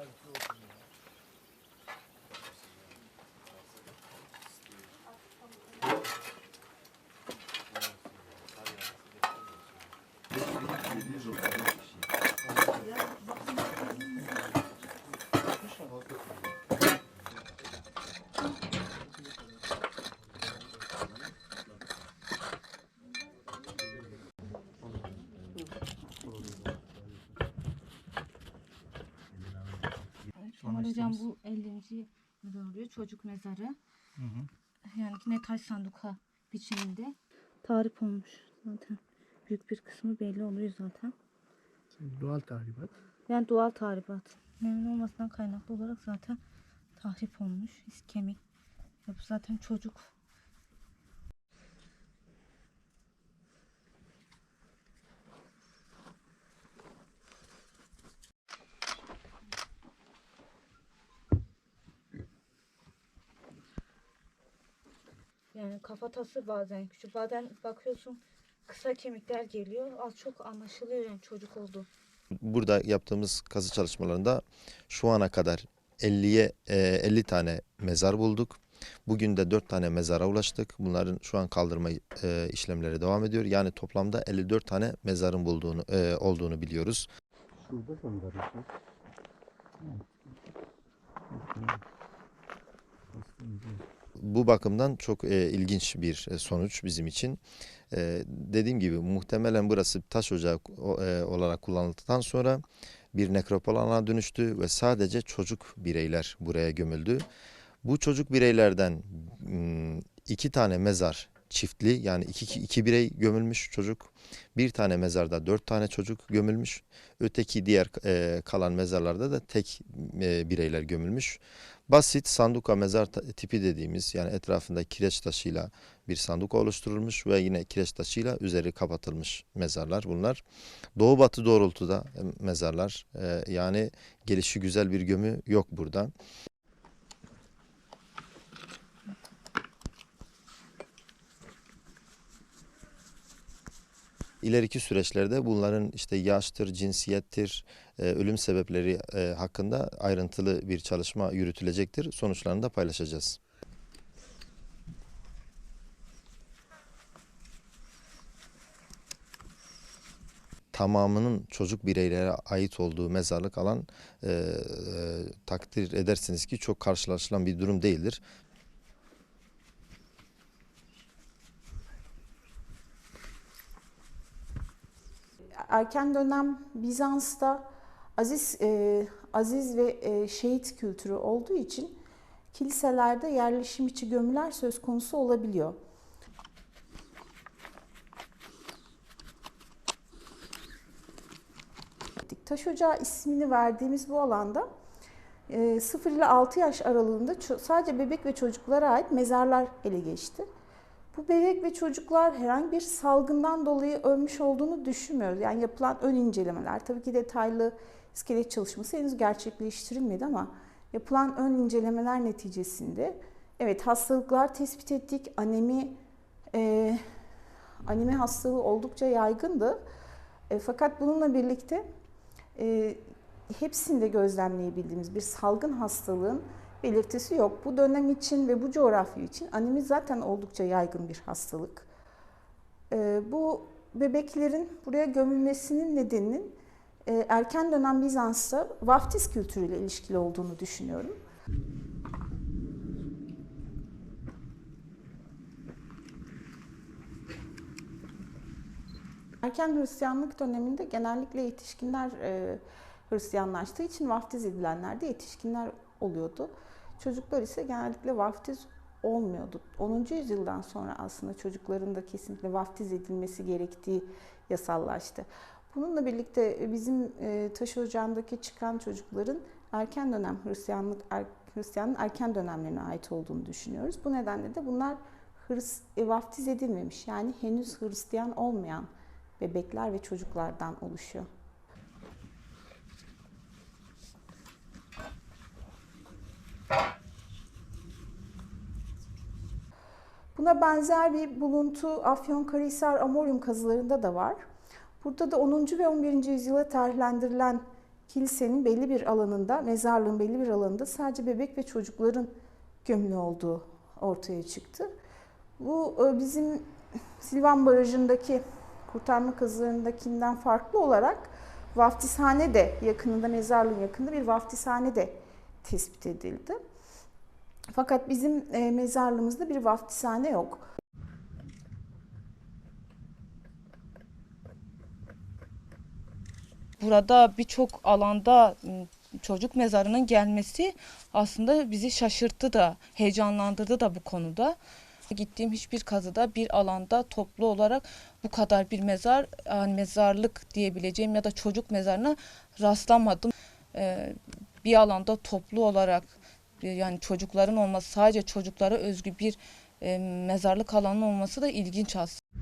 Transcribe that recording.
Thank you. Bu 50. mezar oluyor. Çocuk mezarı. Yani yine taş sanduka biçiminde. Tarif olmuş zaten. Büyük bir kısmı belli oluyor zaten. Doğal tahribat. Yani doğal tahribat. Nemli olmasından kaynaklı olarak zaten tahrip olmuş. İskemik. Ya bu zaten çocuk. Yani kafatası bazen küçük. Bazen bakıyorsun kısa kemikler geliyor. Az çok anlaşılıyor yani çocuk oldu. Burada yaptığımız kazı çalışmalarında şu ana kadar 50'ye e, 50 tane mezar bulduk. Bugün de 4 tane mezara ulaştık. Bunların şu an kaldırma e, işlemleri devam ediyor. Yani toplamda 54 tane mezarın bulduğunu e, olduğunu biliyoruz. Şurada sandalyesi. Bu bakımdan çok e, ilginç bir e, sonuç bizim için. E, dediğim gibi muhtemelen burası taş ocağı e, olarak kullanıldıktan sonra bir nekropol alana dönüştü ve sadece çocuk bireyler buraya gömüldü. Bu çocuk bireylerden iki tane mezar çiftli yani iki, iki birey gömülmüş çocuk. Bir tane mezarda dört tane çocuk gömülmüş. Öteki diğer e, kalan mezarlarda da tek e, bireyler gömülmüş. Basit sanduka mezar tipi dediğimiz yani etrafında kireç taşıyla bir sanduka oluşturulmuş ve yine kireç taşıyla üzeri kapatılmış mezarlar bunlar. Doğu batı doğrultuda e, mezarlar E, yani gelişi güzel bir gömü yok burada. İleriki süreçlerde bunların işte yaştır, cinsiyettir, e, ölüm sebepleri e, hakkında ayrıntılı bir çalışma yürütülecektir. Sonuçlarını da paylaşacağız. Tamamının çocuk bireylere ait olduğu mezarlık alan e, e, takdir edersiniz ki çok karşılaşılan bir durum değildir. Erken dönem Bizans'ta aziz e, aziz ve e, şehit kültürü olduğu için kiliselerde yerleşim içi gömüler söz konusu olabiliyor. Taş Ocağı ismini verdiğimiz bu alanda e, 0 ile 6 yaş aralığında sadece bebek ve çocuklara ait mezarlar ele geçti. Bu bebek ve çocuklar herhangi bir salgından dolayı ölmüş olduğunu düşünmüyoruz. Yani yapılan ön incelemeler, tabii ki detaylı iskelet çalışması henüz gerçekleştirilmedi ama yapılan ön incelemeler neticesinde evet hastalıklar tespit ettik. Anemi e, anemi hastalığı oldukça yaygındı. E, fakat bununla birlikte e, hepsinde gözlemleyebildiğimiz bir salgın hastalığın belirtisi yok. Bu dönem için ve bu coğrafya için anemi zaten oldukça yaygın bir hastalık. Ee, bu bebeklerin buraya gömülmesinin nedeninin e, erken dönem Bizans'ta vaftiz kültürüyle ilişkili olduğunu düşünüyorum. Erken Hristiyanlık döneminde genellikle yetişkinler e, Hristiyanlaştığı için vaftiz edilenler de yetişkinler oluyordu. Çocuklar ise genellikle vaftiz olmuyordu. 10. yüzyıldan sonra aslında çocukların da kesinlikle vaftiz edilmesi gerektiği yasallaştı. Bununla birlikte bizim e, taş ocağındaki çıkan çocukların erken dönem Hristiyanlık er, Hristiyanlığın erken dönemlerine ait olduğunu düşünüyoruz. Bu nedenle de bunlar Hris, e, vaftiz edilmemiş yani henüz Hristiyan olmayan bebekler ve çocuklardan oluşuyor. Buna benzer bir buluntu Afyonkarahisar Amorium kazılarında da var. Burada da 10. ve 11. yüzyıla tarihlendirilen kilisenin belli bir alanında, mezarlığın belli bir alanında sadece bebek ve çocukların gömülü olduğu ortaya çıktı. Bu e, bizim Silvan Barajı'ndaki kurtarma kazılarındakinden farklı olarak vaftishane de yakınında, mezarlığın yakınında bir vaftishane de tespit edildi. Fakat bizim e, mezarlığımızda bir vaftishane yok. Burada birçok alanda m, çocuk mezarının gelmesi aslında bizi şaşırttı da, heyecanlandırdı da bu konuda. Gittiğim hiçbir kazıda bir alanda toplu olarak bu kadar bir mezar, yani mezarlık diyebileceğim ya da çocuk mezarına rastlamadım. Ee, bir alanda toplu olarak yani çocukların olması, sadece çocuklara özgü bir e, mezarlık alanı olması da ilginç aslında.